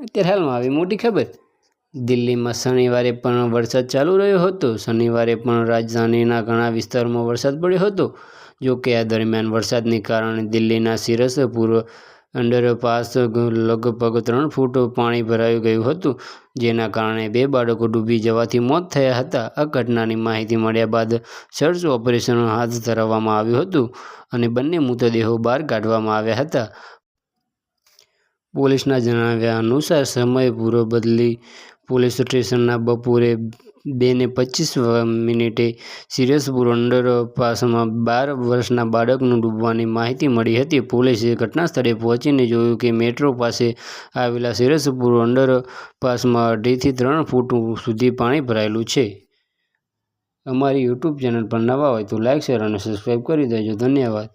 અત્યારે હાલમાં આવી મોટી ખબર? દિલ્હીમાં શનિવારે પણ વરસાદ ચાલુ રહ્યો હતો. શનિવારે પણ રાજધાનીના ઘણા વિસ્તારોમાં વરસાદ પડ્યો હતો. જો કે આ દરમિયાન વરસાદને કારણે દિલ્હીના સિરસપુર અંડરપાસ લગભગ ત્રણ ફૂટ પાણી ભરાઈ ગયું હતું, જેના કારણે બે બાળકો ડૂબી જવાથી મોત થયા હતા. આ ઘટનાની માહિતી મળ્યા બાદ સર્ચ ઓપરેશન હાથ ધરવામાં આવ્યું હતું અને બંને મૃતદેહો બહાર કાઢવામાં આવ્યા હતા. પોલીસના જણાવ્યા અનુસાર સમય પૂરો બદલી પોલીસ સ્ટેશનના બપોરે બેને પચીસ મિનિટે સિરિયસપુર અંડરપાસમાં બાર વર્ષના બાળકનું ડૂબવાની માહિતી મળી હતી. પોલીસે ઘટનાસ્થળે પહોંચીને જોયું કે મેટ્રો પાસે આવેલા સિરસપુર અંડરપાસમાં અઢીથી ત્રણ ફૂટ સુધી પાણી ભરાયેલું છે. અમારી યુટ્યુબ ચેનલ પર નવા હોય તો લાઇક શેર અને સબસ્ક્રાઈબ કરી દેજો. ધન્યવાદ.